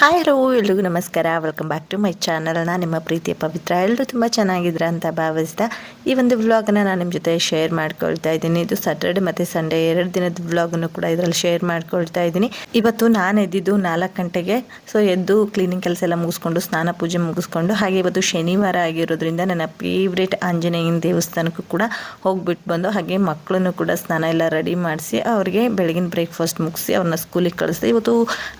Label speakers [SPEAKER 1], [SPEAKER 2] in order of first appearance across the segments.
[SPEAKER 1] Hi hello ಎಲ್ರಿಗೂ ನಮಸ್ಕಾರ. Welcome back to my channel ನಾನು ನಿಮ್ಮ ಪ್ರೀತಿಯ ಪವಿತ್ರ. ಎಲ್ಲರೂ ತುಂಬ ಚೆನ್ನಾಗಿದ್ರ ಅಂತ ಭಾವಿಸ್ತಾ ಈ ಒಂದು ವ್ಲಾಗನ್ನು ನಾನು ನಿಮ್ಮ ಜೊತೆ ಶೇರ್ ಮಾಡ್ಕೊಳ್ತಾ ಇದ್ದೀನಿ. ಇದು ಸ್ಯಾಟರ್ಡೆ ಮತ್ತು ಸಂಡೇ ಎರಡು ದಿನದ ವ್ಲಾಗನ್ನು ಕೂಡ ಇದರಲ್ಲಿ ಶೇರ್ ಮಾಡ್ಕೊಳ್ತಾ ಇದ್ದೀನಿ. ಇವತ್ತು ನಾನು ಎದ್ದಿದ್ದು ನಾಲ್ಕು ಗಂಟೆಗೆ. ಸೊ ಎದ್ದು ಕ್ಲೀನಿಂಗ್ ಕೆಲಸ ಎಲ್ಲ ಮುಗಿಸ್ಕೊಂಡು, ಸ್ನಾನ ಪೂಜೆ ಮುಗಿಸ್ಕೊಂಡು, ಹಾಗೆ ಇವತ್ತು ಶನಿವಾರ ಆಗಿರೋದ್ರಿಂದ ನನ್ನ ಫೇವ್ರೇಟ್ ಆಂಜನೇಯನ ದೇವಸ್ಥಾನಕ್ಕೂ ಕೂಡ ಹೋಗ್ಬಿಟ್ಟು ಬಂದು, ಹಾಗೆ ಮಕ್ಕಳನ್ನು ಕೂಡ ಸ್ನಾನ ಎಲ್ಲ ರೆಡಿ ಮಾಡಿಸಿ, ಅವ್ರಿಗೆ ಬೆಳಗಿನ ಬ್ರೇಕ್ಫಾಸ್ಟ್ ಮುಗಿಸಿ, ಅವ್ರನ್ನ ಸ್ಕೂಲಿಗೆ ಕಳಿಸ್ದೆ ಇವತ್ತು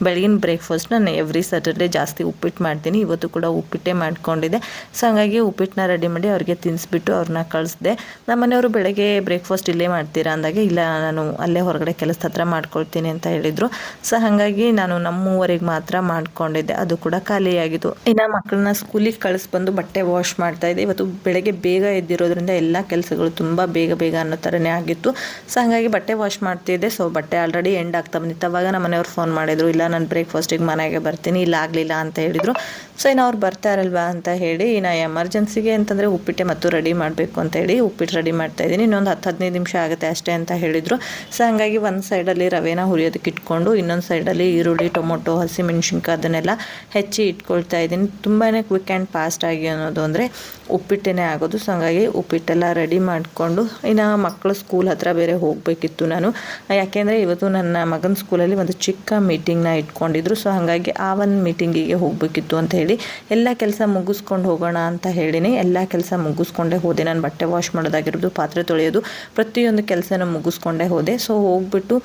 [SPEAKER 1] ಬೆಳಗಿನ ಬ್ರೇಕ್ಫಾಸ್ಟ್ ನಾನು ಎವ್ರಿ ಸ್ಯಾಟರ್ಡೆ ಜಾಸ್ತಿ ಉಪ್ಪಿಟ್ಟು ಮಾಡ್ತೀನಿ. ಇವತ್ತು ಕೂಡ ಉಪ್ಪಿಟ್ಟೇ ಮಾಡ್ಕೊಂಡಿದ್ದೆ. ಸೊ ಹಾಗಾಗಿ ಉಪ್ಪಿಟ್ಟನ್ನ ರೆಡಿ ಮಾಡಿ ಅವ್ರಿಗೆ ತಿನ್ನಿಸ್ಬಿಟ್ಟು ಅವ್ರನ್ನ ಕಳಿಸ್ದೆ. ನಮ್ಮ ಮನೆಯವರು ಬೆಳಗ್ಗೆ ಬ್ರೇಕ್ಫಾಸ್ಟ್ ಇಲ್ಲೇ ಮಾಡ್ತೀರಾ ಅಂದಾಗೆ, ಇಲ್ಲ, ನಾನು ಅಲ್ಲೇ ಹೊರಗಡೆ ಕೆಲಸದ ಹತ್ರ ಮಾಡ್ಕೊಳ್ತೀನಿ ಅಂತ ಹೇಳಿದರು. ಸೊ ಹಾಗಾಗಿ ನಾನು ನಮ್ಮೂವರಿಗೆ ಮಾತ್ರ ಮಾಡ್ಕೊಂಡಿದ್ದೆ. ಅದು ಕೂಡ ಖಾಲಿಯಾಗಿತ್ತು. ಇನ್ನು ಮಕ್ಕಳನ್ನ ಸ್ಕೂಲಿಗೆ ಕಳಿಸ್ಬಂದು ಬಟ್ಟೆ ವಾಶ್ ಮಾಡ್ತಾ ಇದ್ದೆ. ಇವತ್ತು ಬೆಳಗ್ಗೆ ಬೇಗ ಎದ್ದಿರೋದ್ರಿಂದ ಎಲ್ಲ ಕೆಲಸಗಳು ತುಂಬ ಬೇಗ ಬೇಗ ಅನ್ನೋ ಥರನೇ ಆಗಿತ್ತು. ಸೊ ಹಾಗಾಗಿ ಬಟ್ಟೆ ವಾಶ್ ಮಾಡ್ತಿದ್ದೆ. ಸೊ ಬಟ್ಟೆ ಆಲ್ರೆಡಿ ಎಂಡ್ ಆಗ್ತಾ ಬಂದಿತ್ತು. ಅವಾಗ ನಮ್ಮ ಮನೆಯವ್ರು ಫೋನ್ ಮಾಡಿದ್ರು, ಇಲ್ಲ, ನಾನು ಬ್ರೇಕ್ಫಾಸ್ಟಿಗೆ ಮನೆಗೆ ಬರ್ತೀನಿ ಇಲ್ಲ ಆಗಲಿಲ್ಲ ಅಂತ ಹೇಳಿದರು. ಸೊ ಇನ್ನು ಅವ್ರು ಬರ್ತಾರಲ್ವಾ ಅಂತ ಹೇಳಿ, ಇನ್ನು ಎಮರ್ಜೆನ್ಸಿಗೆ ಅಂತಂದರೆ ಉಪ್ಪಿಟ್ಟೆ ಮತ್ತು ರೆಡಿ ಮಾಡಬೇಕು ಅಂತ ಹೇಳಿ ಉಪ್ಪಿಟ್ಟು ರೆಡಿ ಮಾಡ್ತಾ ಇದ್ದೀನಿ. ಇನ್ನೊಂದು ಹತ್ತು, ಹದಿನೈದು ನಿಮಿಷ ಆಗುತ್ತೆ ಅಷ್ಟೇ ಅಂತ ಹೇಳಿದರು. ಸೊ ಹಂಗಾಗಿ ಒಂದು ಸೈಡಲ್ಲಿ ರವೆನ ಹುರಿಯೋದಕ್ಕೆ ಇಟ್ಕೊಂಡು, ಇನ್ನೊಂದು ಸೈಡಲ್ಲಿ ಈರುಳ್ಳಿ, ಟೊಮೊಟೊ, ಹಸಿಮೆಣ್ಸಿನ್ಕಾಯಿ ಅದನ್ನೆಲ್ಲ ಹೆಚ್ಚಿ ಇಟ್ಕೊಳ್ತಾ ಇದ್ದೀನಿ. ತುಂಬಾ ಕ್ವಿಕ್ ಆ್ಯಂಡ್ ಫಾಸ್ಟ್ ಆಗಿ ಅನ್ನೋದು ಅಂದರೆ ಉಪ್ಪಿಟ್ಟೇ ಆಗೋದು. ಸೊ ಹಂಗಾಗಿ ಉಪ್ಪಿಟ್ಟೆಲ್ಲ ರೆಡಿ ಮಾಡಿಕೊಂಡು, ಇನ್ನು ಮಕ್ಕಳು ಸ್ಕೂಲ್ ಹತ್ರ ಬೇರೆ ಹೋಗಬೇಕಿತ್ತು ನಾನು. ಯಾಕೆಂದರೆ ಇವತ್ತು ನನ್ನ ಮಗನ ಸ್ಕೂಲಲ್ಲಿ ಒಂದು ಚಿಕ್ಕ ಮೀಟಿಂಗ್ನ ಇಟ್ಕೊಂಡಿದ್ರು. ಸೊ ಹಾಗಾಗಿ ಆ ಒಂದು ಮೀಟಿಂಗಿಗೆ ಹೋಗಬೇಕಿತ್ತು ಅಂತ ಹೇಳಿ, ಎಲ್ಲ ಕೆಲಸ ಮುಗಿಸ್ಕೊಂಡು ಹೋಗೋಣ ಅಂತ ಹೇಳಿನಿ. ಎಲ್ಲ ಕೆಲಸ ಮುಗಿಸ್ಕೊಂಡೇ ಹೋದೆ. ನಾನು ಬಟ್ಟೆ ವಾಶ್ ಮಾಡೋದಾಗಿರ್ಬೋದು, ಪಾತ್ರೆ ತೊಳೆಯೋದು, ಪ್ರತಿಯೊಂದು ಕೆಲಸನ ಮುಗಿಸ್ಕೊಂಡೇ ಹೋದೆ. ಸೊ ಹೋಗ್ಬಿಟ್ಟು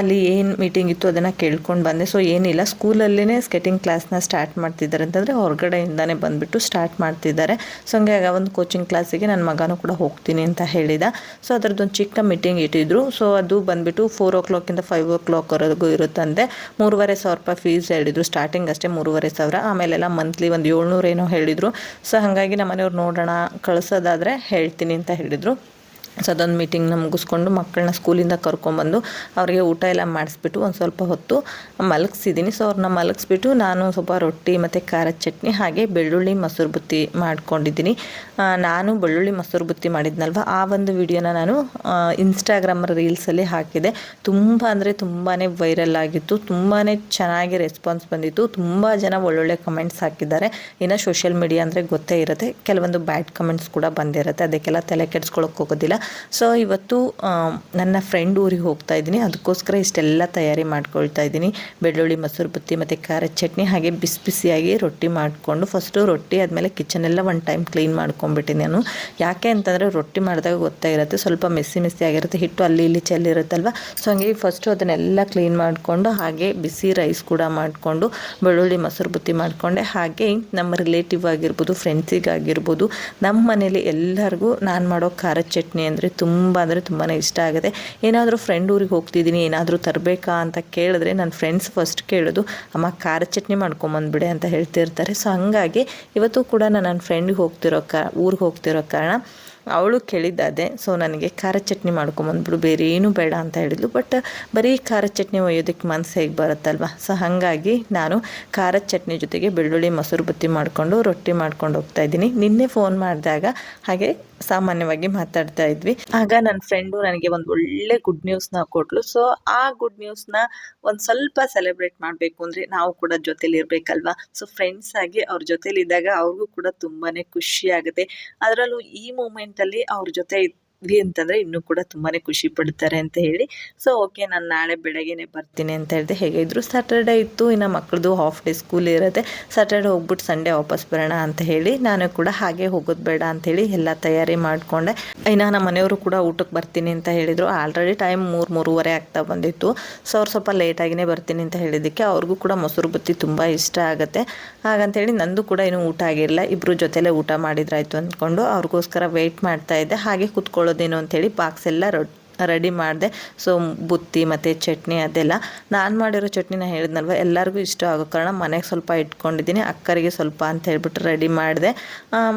[SPEAKER 1] ಅಲ್ಲಿ ಏನು ಮೀಟಿಂಗ್ ಇತ್ತು ಅದನ್ನು ಕೇಳ್ಕೊಂಡು ಬಂದೆ. ಸೊ ಏನಿಲ್ಲ ಸ್ಕೂಲಲ್ಲೇ ಸ್ಕೆಟಿಂಗ್ ಕ್ಲಾಸ್ನ ಸ್ಟಾರ್ಟ್ ಮಾಡ್ತಿದ್ದಾರೆ ಅಂತಂದರೆ ಹೊರಗಡೆಯಿಂದನೇ ಬಂದುಬಿಟ್ಟು ಸ್ಟಾರ್ಟ್ ಮಾಡ್ತಿದ್ದಾರೆ. ಸೊ ಹಂಗಾಗಿ ಆ ಒಂದು ಕೋಚಿಂಗ್ ಕ್ಲಾಸಿಗೆ ನನ್ನ ಮಗನೂ ಕೂಡ ಹೋಗ್ತೀನಿ ಅಂತ ಹೇಳಿದ. ಸೊ ಅದರದ್ದೊಂದು ಚಿಕ್ಕ ಮೀಟಿಂಗ್ ಇಟ್ಟಿದ್ರು. ಸೊ ಅದು ಬಂದುಬಿಟ್ಟು ಫೋರ್ ಓ ಕ್ಲಾಕಿಂದ ಫೈವ್ ಓ ಕ್ಲಾಕ್ವರೆಗೂ ಇರುತ್ತಂತೆ. ಮೂರುವರೆ ಸಾವಿರ ರೂಪಾಯಿ ಫೀಸ್ ಹೇಳಿದರು. ಸ್ಟಾರ್ಟಿಂಗ್ ಅಷ್ಟೇ ಮೂರುವರೆ ಸಾವಿರ. ಆಮೇಲೆಲ್ಲ ಮಂತ್ಲಿ ಒಂದು ಏಳ್ನೂರು ಏನೋ ಹೇಳಿದರು. ಸೊ ಹಾಗಾಗಿ ನಮ್ಮ ಮನೆಯವ್ರು ನೋಡೋಣ, ಕಳಿಸೋದಾದರೆ ಹೇಳ್ತೀನಿ ಅಂತ ಹೇಳಿದರು. ಸೊ ಮೀಟಿಂಗ್ ಮೀಟಿಂಗ್ನ ಮುಗಿಸ್ಕೊಂಡು ಮಕ್ಕಳನ್ನ ಸ್ಕೂಲಿಂದ ಕರ್ಕೊಂಬಂದು ಅವರಿಗೆ ಊಟ ಎಲ್ಲ ಮಾಡಿಸ್ಬಿಟ್ಟು ಒಂದು ಸ್ವಲ್ಪ ಹೊತ್ತು ಮಲಗಿಸಿದ್ದೀನಿ ಸೊ ಅವ್ರನ್ನ ಮಲಗಿಸ್ಬಿಟ್ಟು ನಾನು ಸ್ವಲ್ಪ ರೊಟ್ಟಿ ಮತ್ತು ಖಾರದ ಚಟ್ನಿ ಹಾಗೆ ಬೆಳ್ಳುಳ್ಳಿ ಮೊಸರು ಬುತ್ತಿ ಮಾಡ್ಕೊಂಡಿದ್ದೀನಿ. ನಾನು ಬೆಳ್ಳುಳ್ಳಿ ಮೊಸರು ಬುತ್ತಿ ಮಾಡಿದ್ನಲ್ವ? ಆ ಒಂದು ವಿಡಿಯೋನ ನಾನು ಇನ್ಸ್ಟಾಗ್ರಾಮ್ ರೀಲ್ಸಲ್ಲಿ ಹಾಕಿದೆ. ತುಂಬ ಅಂದರೆ ತುಂಬಾ ವೈರಲ್ ಆಗಿತ್ತು. ತುಂಬಾ ಚೆನ್ನಾಗಿ ರೆಸ್ಪಾನ್ಸ್ ಬಂದಿತ್ತು. ತುಂಬ ಜನ ಒಳ್ಳೊಳ್ಳೆ ಕಮೆಂಟ್ಸ್ ಹಾಕಿದ್ದಾರೆ. ಇನ್ನು ಸೋಷಿಯಲ್ ಮೀಡಿಯಾ ಅಂದರೆ ಗೊತ್ತೇ ಇರುತ್ತೆ. ಕೆಲವೊಂದು ಬ್ಯಾಡ್ ಕಮೆಂಟ್ಸ್ ಕೂಡ ಬಂದಿರುತ್ತೆ. ಅದಕ್ಕೆಲ್ಲ ತಲೆ ಕೆಡಿಸ್ಕೊಳಕ್ಕೆ ಹೋಗೋದಿಲ್ಲ. ಸೊ ಇವತ್ತು ನನ್ನ ಫ್ರೆಂಡ್ ಊರಿಗೆ ಹೋಗ್ತಾ ಇದ್ದೀನಿ. ಅದಕ್ಕೋಸ್ಕರ ಇಷ್ಟೆಲ್ಲ ತಯಾರಿ ಮಾಡ್ಕೊಳ್ತಾ ಇದ್ದೀನಿ. ಬೆಳ್ಳುಳ್ಳಿ, ಮೊಸರು ಬುತ್ತಿ ಮತ್ತು ಖಾರದ ಚಟ್ನಿ ಹಾಗೆ ಬಿಸಿ ಬಿಸಿಯಾಗಿ ರೊಟ್ಟಿ ಮಾಡಿಕೊಂಡು ಫಸ್ಟು ರೊಟ್ಟಿ ಆದಮೇಲೆ ಕಿಚನ್ ಎಲ್ಲ ಒನ್ ಟೈಮ್ ಕ್ಲೀನ್ ಮಾಡ್ಕೊಂಡ್ಬಿಟ್ಟಿನಿ ನಾನು. ಯಾಕೆ ಅಂತಂದರೆ ರೊಟ್ಟಿ ಮಾಡಿದಾಗ ಗೊತ್ತಾಗಿರುತ್ತೆ. ಸ್ವಲ್ಪ ಮೆಸ್ಸಿ ಮೆಸ್ಸಿ ಆಗಿರುತ್ತೆ. ಹಿಟ್ಟು ಅಲ್ಲಿ ಇಲ್ಲಿ ಚೆಲ್ಲಿರುತ್ತಲ್ವ ಸೊ ಹಂಗೆ ಫಸ್ಟು ಅದನ್ನೆಲ್ಲ ಕ್ಲೀನ್ ಮಾಡಿಕೊಂಡು, ಹಾಗೆ ಬಿಸಿ ರೈಸ್ ಕೂಡ ಮಾಡಿಕೊಂಡು, ಬೆಳ್ಳುಳ್ಳಿ, ಮೊಸರು ಬುತ್ತಿ ಮಾಡಿಕೊಂಡೆ. ಹಾಗೆ ನಮ್ಮ ರಿಲೇಟಿವ್ ಆಗಿರ್ಬೋದು ಫ್ರೆಂಡ್ಸಿಗಾಗಿರ್ಬೋದು ನಮ್ಮ ಮನೇಲಿ ಎಲ್ಲರಿಗೂ ನಾನು ಮಾಡೋ ಖಾರದ ಚಟ್ನಿ ಅಂದರೆ ತುಂಬ ಅಂದರೆ ತುಂಬಾ ಇಷ್ಟ ಆಗುತ್ತೆ. ಏನಾದರೂ ಫ್ರೆಂಡ್ ಊರಿಗೆ ಹೋಗ್ತಿದ್ದೀನಿ, ಏನಾದರೂ ತರಬೇಕಾ ಅಂತ ಕೇಳಿದ್ರೆ ನನ್ನ ಫ್ರೆಂಡ್ಸ್ ಫಸ್ಟ್ ಕೇಳೋದು, ಅಮ್ಮ, ಖಾರ ಚಟ್ನಿ ಮಾಡ್ಕೊಂಬಂದ್ಬಿಡೆ ಅಂತ ಹೇಳ್ತಿರ್ತಾರೆ. ಸೊ ಹಂಗಾಗಿ ಇವತ್ತು ಕೂಡ ನಾನು ನನ್ನ ಫ್ರೆಂಡಿಗೆ ಹೋಗ್ತಿರೋ ಕಾ, ಊರಿಗೆ ಹೋಗ್ತಿರೋ ಕಾರಣ ಅವಳು ಕೇಳಿದ್ದಾದೆ. ಸೊ ನನಗೆ ಖಾರ ಚಟ್ನಿ ಮಾಡ್ಕೊಂಬಂದ್ಬಿಡು, ಬೇರೆ ಏನೂ ಬೇಡ ಅಂತ ಹೇಳಿದ್ಲು. ಬಟ್ ಬರೀ ಖಾರ ಚಟ್ನಿ ಒಯ್ಯೋದಕ್ಕೆ ಮನಸ್ಸು ಹೇಗೆ ಬರುತ್ತಲ್ವ? ಸೊ ಹಾಗಾಗಿ ನಾನು ಖಾರ ಚಟ್ನಿ ಜೊತೆಗೆ ಬೆಳ್ಳುಳ್ಳಿ, ಮೊಸರು ಬತ್ತಿ ಮಾಡಿಕೊಂಡು, ರೊಟ್ಟಿ ಮಾಡ್ಕೊಂಡು ಹೋಗ್ತಾ ಇದ್ದೀನಿ. ನಿನ್ನೆ ಫೋನ್ ಮಾಡಿದಾಗ ಹಾಗೆ ಸಾಮಾನ್ಯವಾಗಿ ಮಾತಾಡ್ತಾ ಇದ್ವಿ. ಆಗ ನನ್ನ ಫ್ರೆಂಡು ನನಗೆ ಒಂದು ಒಳ್ಳೆ ಗುಡ್ ನ್ಯೂಸ್ನ ಕೊಟ್ಲು. ಸೊ ಆ ಗುಡ್ ನ್ಯೂಸ್ನ ಒಂದು ಸ್ವಲ್ಪ ಸೆಲೆಬ್ರೇಟ್ ಮಾಡಬೇಕು ಅಂದರೆ ನಾವು ಕೂಡ ಜೊತೇಲಿ ಇರಬೇಕಲ್ವಾ? ಸೊ ಫ್ರೆಂಡ್ಸ್ ಆಗಿ ಅವ್ರ ಜೊತೇಲಿ ಇದ್ದಾಗ ಅವ್ರಿಗೂ ಕೂಡ ತುಂಬಾ ಖುಷಿ ಆಗುತ್ತೆ. ಅದರಲ್ಲೂ ಈ ಮೂಮೆಂಟಲ್ಲಿ ಅವ್ರ ಜೊತೆ ಇದ್ವಿ ಅಂತಂದರೆ ಇನ್ನೂ ಕೂಡ ತುಂಬಾ ಖುಷಿ ಪಡ್ತಾರೆ ಅಂತ ಹೇಳಿ. ಸೊ ಓಕೆ ನಾನು ನಾಳೆ ಬೆಳಗ್ಗೆನೆ ಬರ್ತೀನಿ ಅಂತ ಹೇಳಿದೆ. ಇದ್ರು ಸ್ಯಾಟರ್ಡೆ ಇತ್ತು, ಇನ್ನು ಮಕ್ಕಳದು ಹಾಫ್ ಡೇ ಸ್ಕೂಲ್ ಇರುತ್ತೆ. ಸ್ಯಾಟರ್ಡೆ ಹೋಗ್ಬಿಟ್ಟು ಸಂಡೇ ವಾಪಸ್ ಬರೋಣ ಅಂತ ಹೇಳಿ ನಾನು ಕೂಡ ಹಾಗೆ ಹೋಗೋದು ಬೇಡ ಅಂತ ಹೇಳಿ ಎಲ್ಲ ತಯಾರಿ ಮಾಡಿಕೊಂಡೆ. ಇನ್ನು ನಮ್ಮ ಮನೆಯವರು ಕೂಡ ಊಟಕ್ಕೆ ಬರ್ತೀನಿ ಅಂತ ಹೇಳಿದರು. ಆಲ್ರೆಡಿ ಟೈಮ್ ಮೂರು, ಮೂರುವರೆ ಆಗ್ತಾ ಬಂದಿತ್ತು. ಸೊ ಅವ್ರು ಸ್ವಲ್ಪ ಲೇಟಾಗಿನೇ ಬರ್ತೀನಿ ಅಂತ ಹೇಳಿದ್ದಕ್ಕೆ ಅವ್ರಿಗೂ ಕೂಡ ಮೊಸರು ಬತ್ತಿ ತುಂಬ ಇಷ್ಟ ಆಗುತ್ತೆ. ಹಾಗಂತೇಳಿ ನಂದು ಕೂಡ ಇನ್ನೂ ಊಟ ಆಗಿರಲಿಲ್ಲ. ಇಬ್ಬರು ಜೊತೆಲೇ ಊಟ ಮಾಡಿದ್ರಾಯ್ತು ಅಂದ್ಕೊಂಡು ಅವ್ರಿಗೋಸ್ಕರ ವೆಯ್ಟ್ ಮಾಡ್ತಾ ಇದ್ದೆ. ಹಾಗೆ ಕುತ್ಕೊಳ್ಳೋದೇನು ಅಂಥೇಳಿ ಬಾಕ್ಸ್ ಎಲ್ಲ ರೊ ರೆಡಿ ಮಾಡಿದೆ. ಸೊ ಬುತ್ತಿ ಮತ್ತು ಚಟ್ನಿ ಅದೆಲ್ಲ. ನಾನು ಮಾಡಿರೋ ಚಟ್ನಿನ ಹೇಳಿದ್ನಲ್ವ, ಎಲ್ಲರಿಗೂ ಇಷ್ಟ ಆಗೋ ಕಾರಣ ಮನೆಗೆ ಸ್ವಲ್ಪ ಇಟ್ಕೊಂಡಿದ್ದೀನಿ, ಅಕ್ಕರಿಗೆ ಸ್ವಲ್ಪ ಅಂತ ಹೇಳ್ಬಿಟ್ಟು ರೆಡಿ ಮಾಡಿದೆ.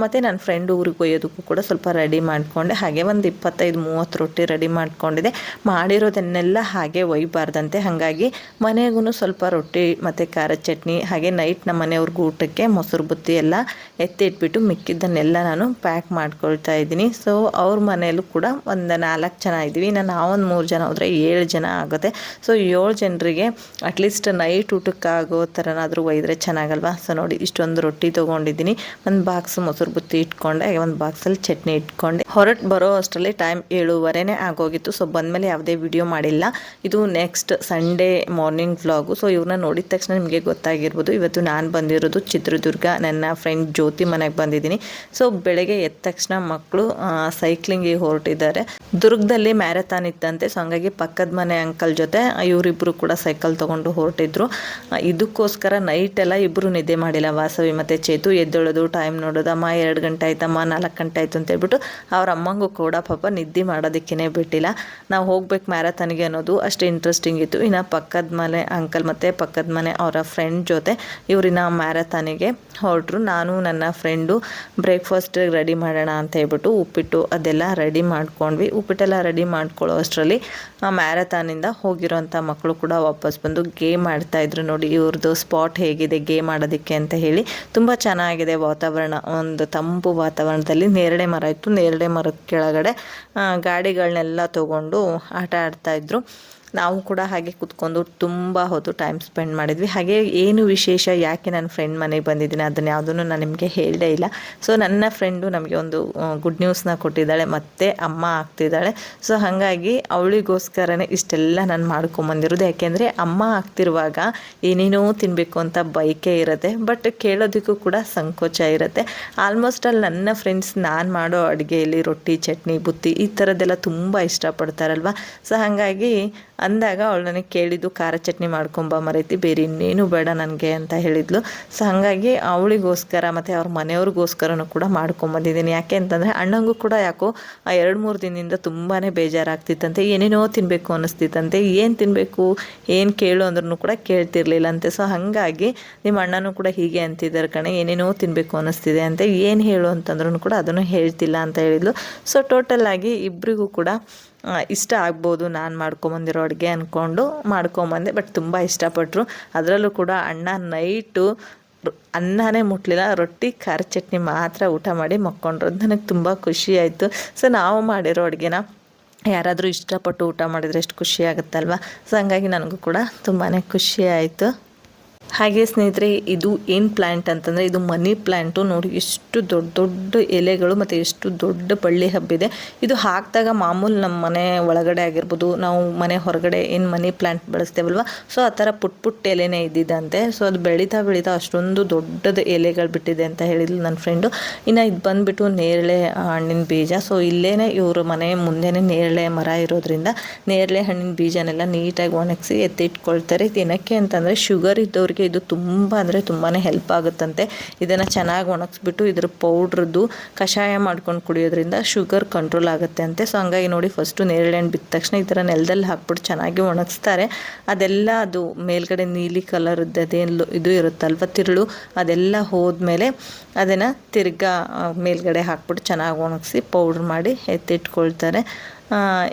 [SPEAKER 1] ಮತ್ತು ನನ್ನ ಫ್ರೆಂಡ್ ಊರಿಗೆ ಒಯ್ಯೋದಕ್ಕೂ ಕೂಡ ಸ್ವಲ್ಪ ರೆಡಿ ಮಾಡಿಕೊಂಡೆ. ಹಾಗೆ ಒಂದು ಇಪ್ಪತ್ತೈದು, ಮೂವತ್ತು ರೊಟ್ಟಿ ರೆಡಿ ಮಾಡಿಕೊಂಡಿದೆ. ಮಾಡಿರೋದನ್ನೆಲ್ಲ ಹಾಗೆ ಒಯ್ಯಬಾರ್ದಂತೆ ಹಾಗಾಗಿ ಮನೆಗೂ ಸ್ವಲ್ಪ ರೊಟ್ಟಿ ಮತ್ತು ಖಾರದ ಚಟ್ನಿ, ಹಾಗೆ ನೈಟ್ ನಮ್ಮ ಮನೆಯವ್ರಿಗೂ ಊಟಕ್ಕೆ ಮೊಸರು ಬುತ್ತಿ ಎಲ್ಲ ಎತ್ತಿಟ್ಬಿಟ್ಟು ಮಿಕ್ಕಿದ್ದನ್ನೆಲ್ಲ ನಾನು ಪ್ಯಾಕ್ ಮಾಡ್ಕೊಳ್ತಾ ಇದ್ದೀನಿ. ಸೊ ಅವ್ರ ಮನೆಯಲ್ಲೂ ಕೂಡ ಒಂದು ನಾಲ್ಕು ಜನ ಇದ್ದೀವಿ ಇನ್ನು ನಾವೊಂದು ಮೂರು ಜನ ಹೋದರೆ ಏಳು ಜನ ಆಗುತ್ತೆ. ಸೊ ಏಳು ಜನರಿಗೆ ಅಟ್ಲೀಸ್ಟ್ ನೈಟ್ ಊಟಕ್ಕಾಗೋ ಥರನಾದರೂ ಒಯ್ದರೆ ಚೆನ್ನಾಗಲ್ವಾ? ಸೊ ನೋಡಿ, ಇಷ್ಟೊಂದು ರೊಟ್ಟಿ ತೊಗೊಂಡಿದ್ದೀನಿ. ಒಂದು ಬಾಕ್ಸ್ ಮೊಸರು ಬುತ್ತಿ ಇಟ್ಕೊಂಡೆ ಒಂದು ಬಾಕ್ಸಲ್ಲಿ ಚಟ್ನಿ ಇಟ್ಕೊಂಡೆ. ಹೊರಟು ಬರೋ ಅಷ್ಟರಲ್ಲಿ ಟೈಮ್ ಏಳುವರೆನೇ ಆಗೋಗಿತ್ತು. ಸೊ ಬಂದಮೇಲೆ ಯಾವುದೇ ವಿಡಿಯೋ ಮಾಡಿಲ್ಲ. ಇದು next Sunday morning vlog so ಇವ್ರನ್ನ ನೋಡಿದ ತಕ್ಷಣ ನಿಮಗೆ ಗೊತ್ತಾಗಿರ್ಬೋದು. ಇವತ್ತು ನಾನು ಬಂದಿರೋದು ಚಿತ್ರದುರ್ಗ. ನನ್ನ ಫ್ರೆಂಡ್ ಜ್ಯೋತಿ ಮನೆಗೆ ಬಂದಿದ್ದೀನಿ. ಸೊ ಬೆಳಗ್ಗೆ ಎದ್ದ ತಕ್ಷಣ ಮಕ್ಕಳು ಸೈಕ್ಲಿಂಗಿಗೆ ಹೊರಟಿದ್ದಾರೆ. ದುರ್ಗದಲ್ಲಿ ಮ್ಯಾರಥಾನ್ ಇತ್ತಂತೆ ಸೊ ಹಂಗಾಗಿ ಪಕ್ಕದ ಮನೆ ಅಂಕಲ್ ಜೊತೆ ಇವರಿಬ್ಬರು ಕೂಡ ಸೈಕಲ್ ತೊಗೊಂಡು ಹೊರಟಿದ್ರು. ಇದಕ್ಕೋಸ್ಕರ ನೈಟ್ ಎಲ್ಲ ಇಬ್ಬರು ನಿದ್ದೆ ಮಾಡಿಲ್ಲ. ವಾಸವಿ ಮತ್ತು ಚೇತು ಎದ್ದೊಳೋದು ಟೈಮ್ ನೋಡೋದು, ಅಮ್ಮ, ಎರಡು ಗಂಟೆ ಆಯ್ತಮ್ಮ, ನಾಲ್ಕು ಗಂಟೆ ಆಯಿತು ಅಂತ ಹೇಳ್ಬಿಟ್ಟು ಅವ್ರ ಅಮ್ಮಂಗೂ ಕೂಡ ಪಾಪ ನಿದ್ದೆ ಮಾಡೋದಕ್ಕೇ ಬಿಟ್ಟಿಲ್ಲ. ನಾವು ಹೋಗ್ಬೇಕು ಮ್ಯಾರಥಾನ್ಗೆ ಅನ್ನೋದು ಅಷ್ಟು ಇಂಟ್ರೆಸ್ಟಿಂಗ್ ಇತ್ತು. ಇನ್ನು ಪಕ್ಕದ ಮನೆ ಅಂಕಲ್ ಮತ್ತು ಪಕ್ಕದ ಮನೆ ಅವರ ಫ್ರೆಂಡ್ ಜೊತೆ ಇವರಿನ ಮ್ಯಾರಥಾನಿಗೆ ಹೊರಟ್ರು. ನಾನು, ನನ್ನ ಫ್ರೆಂಡು ಬ್ರೇಕ್ಫಾಸ್ಟ್ ರೆಡಿ ಮಾಡೋಣ ಅಂತ ಹೇಳ್ಬಿಟ್ಟು ಉಪ್ಪಿಟ್ಟು ಅದೆಲ್ಲ ರೆಡಿ ಮಾಡ್ಕೊಂಡ್ವಿ. ಉಪ್ಪಿಟ್ಟೆಲ್ಲ ರೆಡಿ ಮಾಡ್ಕೊಳ್ಳೋ ಅಷ್ಟರಲ್ಲಿ ಮ್ಯಾರಥಾನಿಂದ ಹೋಗಿರೋಂಥ ಮಕ್ಕಳು ಕೂಡ ವಾಪಸ್ ಬಂದು ಗೇಮ್ ಆಡ್ತಾಯಿದ್ರು ನೋಡಿ ಇವ್ರದ್ದು ಸ್ಪಾಟ್ ಹೇಗಿದೆ, ಗೇಮ್ ಆಡೋದಕ್ಕೆ ಅಂತ ಹೇಳಿ. ತುಂಬ ಚೆನ್ನಾಗಿದೆ ವಾತಾವರಣ, ಒಂದು ತಂಪು ವಾತಾವರಣದಲ್ಲಿ ನೇರಳೆ ಮರ ಇತ್ತು. ನೇರಳೆ ಮರದ ಕೆಳಗಡೆ ಗಾಡಿಗಳನ್ನೆಲ್ಲ ತೊಗೊಂಡು ಆಟ ಆಡ್ತಾಯಿದ್ರು ನಾವು ಕೂಡ ಹಾಗೆ ಕುತ್ಕೊಂಡು ತುಂಬ ಹೊತ್ತು ಟೈಮ್ ಸ್ಪೆಂಡ್ ಮಾಡಿದ್ವಿ. ಹಾಗೆ ಏನು ವಿಶೇಷ, ಯಾಕೆ ನನ್ನ ಫ್ರೆಂಡ್ ಮನೆಗೆ ಬಂದಿದ್ದೀನಿ ಅದನ್ನು ಯಾವುದನ್ನು ನಾನು ನಿಮಗೆ ಹೇಳಲೇ ಇಲ್ಲ. ಸೊ ನನ್ನ ಫ್ರೆಂಡು ನಮಗೆ ಒಂದು ಗುಡ್ ನ್ಯೂಸ್ನ ಕೊಟ್ಟಿದ್ದಾಳೆ, ಮತ್ತೆ ಅಮ್ಮ ಆಗ್ತಿದ್ದಾಳೆ. ಸೊ ಹಾಗಾಗಿ ಅವಳಿಗೋಸ್ಕರನೇ ಇಷ್ಟೆಲ್ಲ ನಾನು ಮಾಡ್ಕೊಂಬಂದಿರೋದು ಯಾಕೆಂದರೆ ಅಮ್ಮ ಆಗ್ತಿರುವಾಗ ಏನೇನೋ ತಿನ್ನಬೇಕು ಅಂತ ಬೈಕೆ ಇರುತ್ತೆ ಬಟ್ ಕೇಳೋದಕ್ಕೂ ಕೂಡ ಸಂಕೋಚ ಇರುತ್ತೆ. ಆಲ್ಮೋಸ್ಟ್ ಅಲ್ಲಿ ನನ್ನ ಫ್ರೆಂಡ್ಸ್ ನಾನು ಮಾಡೋ ಅಡುಗೆಯಲ್ಲಿ ರೊಟ್ಟಿ, ಚಟ್ನಿ, ಬುತ್ತಿ ಈ ಥರದ್ದೆಲ್ಲ ತುಂಬ ಇಷ್ಟಪಡ್ತಾರಲ್ವ? ಸೊ ಹಾಗಾಗಿ ಅಂದಾಗ ಅವಳು ನನಗೆ ಕೇಳಿದ್ದು, ಖಾರ ಚಟ್ನಿ ಮಾಡ್ಕೊಂಬ ಮರೈತಿ, ಬೇರೆ ಇನ್ನೇನು ಬೇಡ ನನಗೆ ಅಂತ ಹೇಳಿದ್ಲು. ಸೊ ಹಾಗಾಗಿ ಅವಳಿಗೋಸ್ಕರ ಮತ್ತು ಅವ್ರ ಮನೆಯವ್ರಿಗೋಸ್ಕರನೂ ಕೂಡ ಮಾಡ್ಕೊಂಬಂದಿದ್ದೀನಿ ಯಾಕೆ ಅಂತಂದರೆ ಅಣ್ಣಂಗೂ ಕೂಡ ಯಾಕೋ ಆ ಎರಡು ಮೂರು ದಿನದಿಂದ ತುಂಬಾ ಬೇಜಾರಾಗ್ತಿತ್ತಂತೆ. ಏನೇನೋ ತಿನ್ನಬೇಕು ಅನ್ನಿಸ್ತಿತ್ತಂತೆ. ಏನು ತಿನ್ನಬೇಕು ಏನು ಕೇಳು ಅಂದ್ರೂ ಕೂಡ ಕೇಳ್ತಿರ್ಲಿಲ್ಲಂತೆ. ಸೊ ಹಾಗಾಗಿ ನಿಮ್ಮ ಅಣ್ಣನೂ ಕೂಡ ಹೀಗೆ ಅಂತಿದ್ದಾರೆ ಕಣೆ. ಏನೇನೋ ತಿನ್ನಬೇಕು ಅನ್ನಿಸ್ತಿದೆ ಅಂತ ಏನು ಹೇಳು ಅಂತಂದ್ರೂ ಕೂಡ ಅದನ್ನು ಹೇಳ್ತಿಲ್ಲ ಅಂತ ಹೇಳಿದ್ಲು. ಸೊ ಟೋಟಲ್ ಆಗಿ ಇಬ್ಬರಿಗೂ ಕೂಡ ಇಷ್ಟ ಆಗ್ಬೋದು ನಾನು ಮಾಡ್ಕೊಂಬಂದಿರೋ ಅಡುಗೆ ಅಂದ್ಕೊಂಡು ಮಾಡ್ಕೊಂಬಂದೆ ಬಟ್ ತುಂಬ ಇಷ್ಟಪಟ್ಟರು ಅದರಲ್ಲೂ ಕೂಡ ಅಣ್ಣ ನೈಟು ಅನ್ನನೇ ಮುಟ್ಲಿಲ್ಲ, ರೊಟ್ಟಿ, ಖಾರ ಚಟ್ನಿ ಮಾತ್ರ ಊಟ ಮಾಡಿ ಮಕ್ಕೊಂಡ್ರು. ನನಗೆ ತುಂಬ ಖುಷಿ ಆಯಿತು. ಸೊ ನಾವು ಮಾಡಿರೋ ಅಡುಗೆನ ಯಾರಾದರೂ ಇಷ್ಟಪಟ್ಟು ಊಟ ಮಾಡಿದರೆ ಎಷ್ಟು ಖುಷಿ ಆಗುತ್ತಲ್ವ? ಸೊ ಹಂಗಾಗಿ ನನಗೂ ಕೂಡ ತುಂಬಾ ಖುಷಿ ಆಯಿತು. ಹಾಗೆ ಸ್ನೇಹಿತರೆ, ಇದು ಏನು ಪ್ಲ್ಯಾಂಟ್ ಅಂತಂದರೆ, ಇದು ಮನಿ ಪ್ಲ್ಯಾಂಟು ನೋಡಿ ಎಷ್ಟು ದೊಡ್ಡ ದೊಡ್ಡ ಎಲೆಗಳು ಮತ್ತು ಎಷ್ಟು ದೊಡ್ಡ ಬಳ್ಳಿ ಹಬ್ಬಿದೆ ಇದು. ಹಾಕಿದಾಗ ಮಾಮೂಲು ನಮ್ಮ ಮನೆ ಒಳಗಡೆ ಆಗಿರ್ಬೋದು, ನಾವು ಮನೆ ಹೊರಗಡೆ ಏನು ಮನಿ ಪ್ಲ್ಯಾಂಟ್ ಬೆಳೆಸ್ತೇವಲ್ವ, ಸೊ ಆ ಥರ ಪುಟ್ ಪುಟ್ಟ ಎಲೆನೇ ಇದ್ದಿದ್ದಂತೆ ಸೊ ಅದು ಬೆಳೀತಾ ಬೆಳೀತಾ ಅಷ್ಟೊಂದು ದೊಡ್ಡದ ಎಲೆಗಳು ಬಿಟ್ಟಿದೆ ಅಂತ ಹೇಳಿದ್ಲು ನನ್ನ ಫ್ರೆಂಡು ಇನ್ನು ಇದು ಬಂದುಬಿಟ್ಟು ನೇರಳೆ ಹಣ್ಣಿನ ಬೀಜ. ಸೊ ಇಲ್ಲೇ ಇವರು ಮನೆ ಮುಂದೆನೇ ನೇರಳೆ ಮರ ಇರೋದ್ರಿಂದ, ನೇರಳೆ ಹಣ್ಣಿನ ಬೀಜನೆಲ್ಲ ನೀಟಾಗಿ ಒಣಗಿಸಿ ಎತ್ತಿಟ್ಕೊಳ್ತಾರೆ ಏನಕ್ಕೆ ಅಂತಂದರೆ ಶುಗರ್ ಇದ್ದವ್ರಿಗೆ ಇದು ತುಂಬ ಅಂದರೆ ತುಂಬಾ ಹೆಲ್ಪ್ ಆಗುತ್ತಂತೆ. ಇದನ್ನು ಚೆನ್ನಾಗಿ ಒಣಗಿಸ್ಬಿಟ್ಟು ಇದ್ರ ಪೌಡ್ರದ್ದು ಕಷಾಯ ಮಾಡ್ಕೊಂಡು ಕುಡಿಯೋದ್ರಿಂದ ಶುಗರ್ ಕಂಟ್ರೋಲ್ ಆಗುತ್ತೆ ಅಂತೆ. ಸೊ ಹಂಗಾಗಿ ನೋಡಿ ಫಸ್ಟು ನೇರಳೆ ಹಣ್ಣು ಬಿದ್ದ ತಕ್ಷಣ ಈ ಥರ ನೆಲದಲ್ಲಿ ಹಾಕ್ಬಿಟ್ಟು ಚೆನ್ನಾಗಿ ಒಣಗಿಸ್ತಾರೆ. ಅದೆಲ್ಲ ಅದು ಮೇಲ್ಗಡೆ ನೀಲಿ ಕಲರದ್ದು ಅದೇನು ಇದು ಇರುತ್ತಲ್ವ ತಿರುಳು, ಅದೆಲ್ಲ ಹೋದ್ಮೇಲೆ ಅದನ್ನು ತಿರ್ಗಾ ಮೇಲ್ಗಡೆ ಹಾಕ್ಬಿಟ್ಟು ಚೆನ್ನಾಗಿ ಒಣಗಿಸಿ ಪೌಡ್ರ್ ಮಾಡಿ ಎತ್ತಿಟ್ಕೊಳ್ತಾರೆ.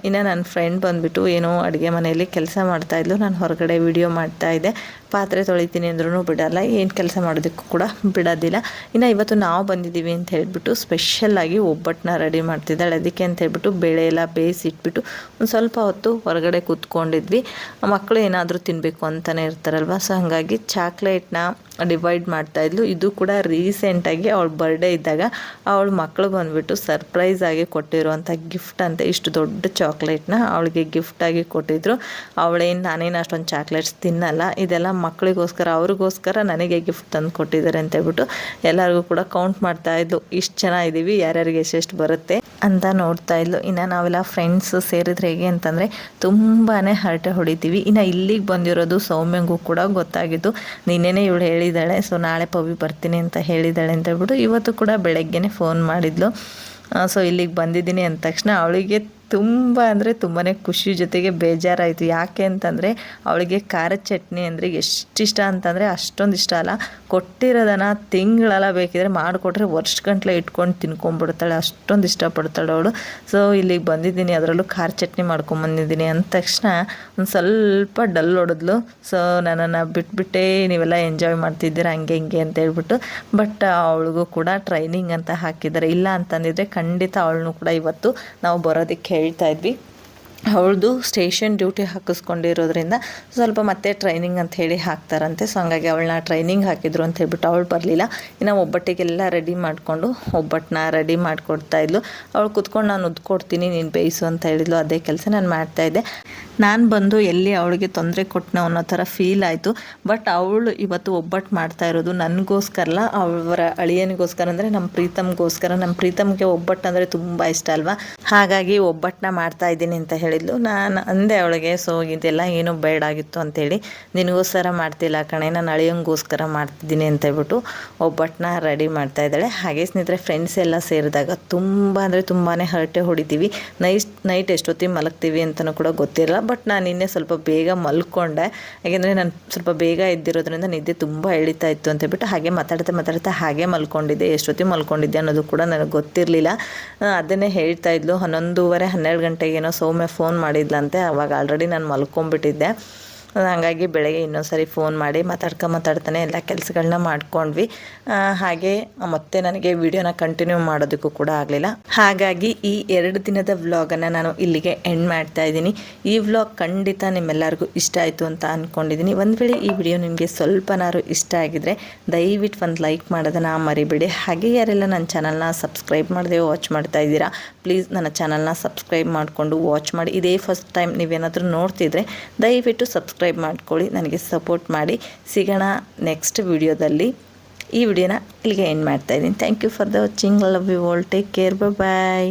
[SPEAKER 1] ಇನ್ನು ನನ್ನ ಫ್ರೆಂಡ್ ಬಂದುಬಿಟ್ಟು ಏನೋ ಅಡುಗೆ ಮನೆಯಲ್ಲಿ ಕೆಲಸ ಮಾಡ್ತಾಯಿದ್ಲು ನಾನು ಹೊರಗಡೆ ವಿಡಿಯೋ ಮಾಡ್ತಾಯಿದ್ದೆ ಪಾತ್ರೆ ತೊಳಿತೀನಿ ಅಂದ್ರೂ ಬಿಡಲ್ಲ, ಏನು ಕೆಲಸ ಮಾಡೋದಕ್ಕೂ ಕೂಡ ಬಿಡೋದಿಲ್ಲ. ಇನ್ನು ಇವತ್ತು ನಾವು ಬಂದಿದ್ದೀವಿ ಅಂತ ಹೇಳಿಬಿಟ್ಟು ಸ್ಪೆಷಲ್ಲಾಗಿ ಒಬ್ಬಟ್ಟನ್ನ ರೆಡಿ ಮಾಡ್ತಿದ್ದಾಳೆ. ಅದಕ್ಕೆ ಅಂತ ಹೇಳ್ಬಿಟ್ಟು ಬೇಳೆ ಎಲ್ಲ ಬೇಯಿಸಿಟ್ಬಿಟ್ಟು ಒಂದು ಸ್ವಲ್ಪ ಹೊತ್ತು ಹೊರಗಡೆ ಕೂತ್ಕೊಂಡಿದ್ವಿ. ಮಕ್ಕಳು ಏನಾದರೂ ತಿನ್ನಬೇಕು ಅಂತಲೇ ಇರ್ತಾರಲ್ವ? ಸೊ ಹಾಗಾಗಿ ಚಾಕ್ಲೇಟ್ನ ಡಿವೈಡ್ ಮಾಡ್ತಾಯಿದ್ಲು ಇದು ಕೂಡ ರೀಸೆಂಟಾಗಿ ಅವಳ ಬರ್ಡೇ ಇದ್ದಾಗ ಅವಳು ಮಕ್ಕಳು ಬಂದುಬಿಟ್ಟು ಸರ್ಪ್ರೈಸ್ ಆಗಿ ಕೊಟ್ಟಿರುವಂಥ ಗಿಫ್ಟ್ ಅಂತ, ಇಷ್ಟು ದೊಡ್ಡ ಚಾಕ್ಲೇಟ್ನ ಅವಳಿಗೆ ಗಿಫ್ಟಾಗಿ ಕೊಟ್ಟಿದ್ರು. ಅವಳೇನು, ನಾನೇನು ಅಷ್ಟೊಂದು ಚಾಕ್ಲೇಟ್ಸ್ ತಿನ್ನಲ್ಲ. ಇದೆಲ್ಲ ಮಕ್ಕಳಿಗೋಸ್ಕರ, ಅವ್ರಿಗೋಸ್ಕರ ನನಗೆ ಗಿಫ್ಟ್ ತಂದು ಕೊಟ್ಟಿದ್ದಾರೆ ಅಂತ ಹೇಳ್ಬಿಟ್ಟು ಎಲ್ಲರಿಗೂ ಕೂಡ ಕೌಂಟ್ ಮಾಡ್ತಾ ಇದ್ಲು. ಇಷ್ಟು ಜನ ಇದ್ದೀವಿ ಯಾರ್ಯಾರಿಗೆ ಎಷ್ಟೆಷ್ಟು ಬರುತ್ತೆ ಅಂತ ನೋಡ್ತಾ ಇದ್ಲು. ಇನ್ನು ನಾವೆಲ್ಲ ಫ್ರೆಂಡ್ಸ್ ಸೇರಿದ್ರೆ ಹೇಗೆ ಅಂತಂದರೆ ತುಂಬಾ ಹರಟೆ ಹೊಡಿತೀವಿ. ಇನ್ನು ಇಲ್ಲಿಗೆ ಬಂದಿರೋದು ಸೌಮ್ಯಂಗೂ ಕೂಡ ಗೊತ್ತಾಗಿದ್ದು ನಿನ್ನೆನೇ ಇವಳು ಹೇಳಿದ್ದಾಳೆ, ಸೊ ನಾಳೆ ಪವಿ ಬರ್ತೀನಿ ಅಂತ ಹೇಳಿದ್ದಾಳೆ ಅಂತ ಹೇಳ್ಬಿಟ್ಟು ಇವತ್ತು ಕೂಡ ಬೆಳಗ್ಗೆನೆ ಫೋನ್ ಮಾಡಿದ್ಲು. ಸೊ ಇಲ್ಲಿಗೆ ಬಂದಿದ್ದೀನಿ ಅಂದ ತಕ್ಷಣ ಅವಳಿಗೆ ತುಂಬ ಅಂದರೆ ತುಂಬಾ ಖುಷಿ ಜೊತೆಗೆ ಬೇಜಾರಾಯಿತು. ಯಾಕೆ ಅಂತಂದರೆ ಅವಳಿಗೆ ಖಾರದ ಚಟ್ನಿ ಅಂದರೆ ಎಷ್ಟಿಷ್ಟ ಅಂತಂದರೆ ಅಷ್ಟೊಂದು ಇಷ್ಟ ಅಲ್ಲ. ಕೊಟ್ಟಿರೋದನ್ನು ತಿಂಗಳೆಲ್ಲ ಬೇಕಿದ್ರೆ ಮಾಡಿಕೊಟ್ರೆ ವರ್ಷಗಂಟ್ಲೆ ಇಟ್ಕೊಂಡು ತಿನ್ಕೊಂಡ್ಬಿಡ್ತಾಳೆ. ಅಷ್ಟೊಂದು ಇಷ್ಟಪಡ್ತಾಳೆ ಅವಳು. ಸೊ ಇಲ್ಲಿಗೆ ಬಂದಿದ್ದೀನಿ. ಅದರಲ್ಲೂ ಖಾರ ಚಟ್ನಿ ಮಾಡ್ಕೊಂಬಂದಿದ್ದೀನಿ ಅಂದ ತಕ್ಷಣ ಒಂದು ಸ್ವಲ್ಪ ಡಲ್ ಹೊಡೆದ್ಲು. ಸೊ ನನ್ನನ್ನು ಬಿಟ್ಬಿಟ್ಟೇ ನೀವೆಲ್ಲ ಎಂಜಾಯ್ ಮಾಡ್ತಿದ್ದೀರಾ ಹಂಗೆ ಹಿಂಗೆ ಅಂತ ಹೇಳ್ಬಿಟ್ಟು. ಬಟ್ ಅವಳಿಗೂ ಕೂಡ ಟ್ರೈನಿಂಗ್ ಅಂತ ಹಾಕಿದ್ದಾರೆ. ಇಲ್ಲ ಅಂತಂದಿದ್ರೆ ಖಂಡಿತ ಅವಳನ್ನು ಕೂಡ ಇವತ್ತು ನಾವು ಬರೋದಕ್ಕೆ ಹೇಳ್ತಾ ಇದ್ವಿ. ಅವಳದು ಸ್ಟೇಷನ್ ಡ್ಯೂಟಿ ಹಾಕಿಸ್ಕೊಂಡಿರೋದ್ರಿಂದ ಸ್ವಲ್ಪ ಮತ್ತೆ ಟ್ರೈನಿಂಗ್ ಅಂತ ಹೇಳಿ ಹಾಕ್ತಾರಂತೆ. ಸೊ ಹಂಗಾಗಿ ಅವಳನ್ನ ಟ್ರೈನಿಂಗ್ ಹಾಕಿದ್ರು ಅಂತ ಹೇಳ್ಬಿಟ್ಟು ಅವಳು ಬರಲಿಲ್ಲ. ಇನ್ನು ಒಬ್ಬಟ್ಟಿಗೆಲ್ಲ ರೆಡಿ ಮಾಡಿಕೊಂಡು ಒಬ್ಬಟ್ಟನ್ನ ರೆಡಿ ಮಾಡಿಕೊಡ್ತಾ ಇದ್ಲು. ಅವಳು ಕುತ್ಕೊಂಡು ನಾನು ಉದ್ಕೊಡ್ತೀನಿ, ನೀನು ಬೇಯಿಸು ಅಂತ ಹೇಳಿದ್ಲು. ಅದೇ ಕೆಲಸ ನಾನು ಮಾಡ್ತಾಯಿದ್ದೆ ನಾನು ಬಂದು ಎಲ್ಲಿ ಅವಳಿಗೆ ತೊಂದರೆ ಕೊಟ್ಟನ ಅನ್ನೋ ಥರ ಫೀಲ್ ಆಯಿತು. ಬಟ್ ಅವಳು ಇವತ್ತು ಒಬ್ಬಟ್ಟು ಮಾಡ್ತಾ ಇರೋದು ನನಗೋಸ್ಕರಲ್ಲ, ಅವರ ಅಳಿಯನಿಗೋಸ್ಕರ ಅಂದರೆ ನಮ್ಮ ಪ್ರೀತಮ್ಗೋಸ್ಕರ. ನಮ್ಮ ಪ್ರೀತಮ್ಗೆ ಒಬ್ಬಟ್ಟು ಅಂದರೆ ತುಂಬ ಇಷ್ಟ ಅಲ್ವಾ? ಹಾಗಾಗಿ ಒಬ್ಬಟ್ಟನ್ನ ಮಾಡ್ತಾ ಇದ್ದೀನಿ ಅಂತ ಹೇಳಿದ್ಲು. ನಾನು ಅಂದೆ ಅವಳಿಗೆ, ಸೊ, ಇದೆಲ್ಲ ಏನೂ ಬೇಡಾಗಿತ್ತು ಅಂತೇಳಿ. ನಿನಗೋಸ್ಕರ ಮಾಡ್ತಿಲ್ಲ ಕಣೆ, ನಾನು ಅಳಿಯಂಗೋಸ್ಕರ ಮಾಡ್ತಿದ್ದೀನಿ ಅಂತ ಹೇಳ್ಬಿಟ್ಟು ಒಬ್ಬಟ್ಟನ್ನ ರೆಡಿ ಮಾಡ್ತಾ ಇದ್ದಾಳೆ. ಹಾಗೆ ಸ್ನೇಹಿತರೆ ಫ್ರೆಂಡ್ಸ್ ಎಲ್ಲ ಸೇರಿದಾಗ ತುಂಬ ಅಂದರೆ ತುಂಬಾ ಹರಟೆ ಹೊಡಿತೀವಿ. ನೈಟ್ ನೈಟ್ ಎಷ್ಟೊತ್ತಿಗೆ ಮಲಗ್ತೀವಿ ಅಂತಲೂ ಕೂಡ ಗೊತ್ತಿರಲ್ಲ. ಬಟ್ ನಾನು ನಿನ್ನೆ ಸ್ವಲ್ಪ ಬೇಗ ಮಲ್ಕೊಂಡೆ. ಯಾಕೆಂದರೆ ನಾನು ಸ್ವಲ್ಪ ಬೇಗ ಎದ್ದಿರೋದ್ರಿಂದ ನಿದ್ದೆ ತುಂಬ ಎಳಿತಾ ಇತ್ತು ಅಂತ ಹೇಳ್ಬಿಟ್ಟು ಹಾಗೆ ಮಾತಾಡ್ತಾ ಮಾತಾಡ್ತಾ ಹಾಗೆ ಮಲ್ಕೊಂಡಿದ್ದೆ. ಎಷ್ಟೊತ್ತಿಗೆ ಮಲ್ಕೊಂಡಿದ್ದೆ ಅನ್ನೋದು ಕೂಡ ನನಗೆ ಗೊತ್ತಿರಲಿಲ್ಲ. ಅದನ್ನೇ ಹೇಳ್ತಾ ಇದ್ಲು. ಹನ್ನೊಂದೂವರೆ, ಹನ್ನೆರಡು ಗಂಟೆಗೇನೋ ಸೌಮ್ಯ ಫೋನ್ ಮಾಡಿದ್ಲಂತೆ ಅವಾಗ ಆಲ್ರೆಡಿ ನಾನು ಮಲ್ಕೊಂಡ್ಬಿಟ್ಟಿದ್ದೆ. ಹಾಗಾಗಿ ಬೆಳಗ್ಗೆ ಇನ್ನೊಂದು ಸರಿ ಫೋನ್ ಮಾಡಿ ಮಾತಾಡ್ಕೊ ಮಾತಾಡ್ತಾನೆ ಎಲ್ಲ ಕೆಲಸಗಳನ್ನ ಮಾಡ್ಕೊಂಡ್ವಿ. ಹಾಗೆ ಮತ್ತೆ ನನಗೆ ವಿಡಿಯೋನ ಕಂಟಿನ್ಯೂ ಮಾಡೋದಕ್ಕೂ ಕೂಡ ಆಗಲಿಲ್ಲ. ಹಾಗಾಗಿ ಈ ಎರಡು ದಿನದ ವ್ಲಾಗನ್ನು ನಾನು ಇಲ್ಲಿಗೆ ಎಂಡ್ ಮಾಡ್ತಾ ಇದ್ದೀನಿ. ಈ ವ್ಲಾಗ್ ಖಂಡಿತ ನಿಮ್ಮೆಲ್ಲರಿಗೂ ಇಷ್ಟ ಆಯಿತು ಅಂತ ಅಂದ್ಕೊಂಡಿದ್ದೀನಿ ಒಂದು ವೇಳೆ ಈ ವಿಡಿಯೋ ನಿಮಗೆ ಸ್ವಲ್ಪನಾರು ಇಷ್ಟ ಆಗಿದ್ರೆ ದಯವಿಟ್ಟು ಒಂದು ಲೈಕ್ ಮಾಡೋದನ್ನು ಮರಿಬೇಡಿ. ಹಾಗೆ ಯಾರೆಲ್ಲ ನನ್ನ ಚಾನಲ್ನ ಸಬ್ಸ್ಕ್ರೈಬ್ ಮಾಡಿದೆ ವಾಚ್ ಮಾಡ್ತಾ ಇದ್ದೀರಾ ಪ್ಲೀಸ್ ನನ್ನ ಚಾನಲ್ನ ಸಬ್ಸ್ಕ್ರೈಬ್ ಮಾಡಿಕೊಂಡು ವಾಚ್ ಮಾಡಿ. ಇದೇ ಫಸ್ಟ್ ಟೈಮ್ ನೀವೇನಾದರೂ ನೋಡ್ತಿದ್ರೆ ದಯವಿಟ್ಟು ಸಬ್ಸ್ಕ್ರೈಬ್ ಸಬ್ಸ್ಕ್ರೈಬ್ ಮಾಡ್ಕೊಳ್ಳಿ, ನನಗೆ ಸಪೋರ್ಟ್ ಮಾಡಿ. ಸಿಗೋಣ ನೆಕ್ಸ್ಟ್ ವಿಡಿಯೋದಲ್ಲಿ ಈ ವಿಡಿಯೋನ ಇಲ್ಲಿಗೆ ಎಂಡ್ ಮಾಡ್ತಾಯಿದ್ದೀನಿ thank you for the watching love you all take care bye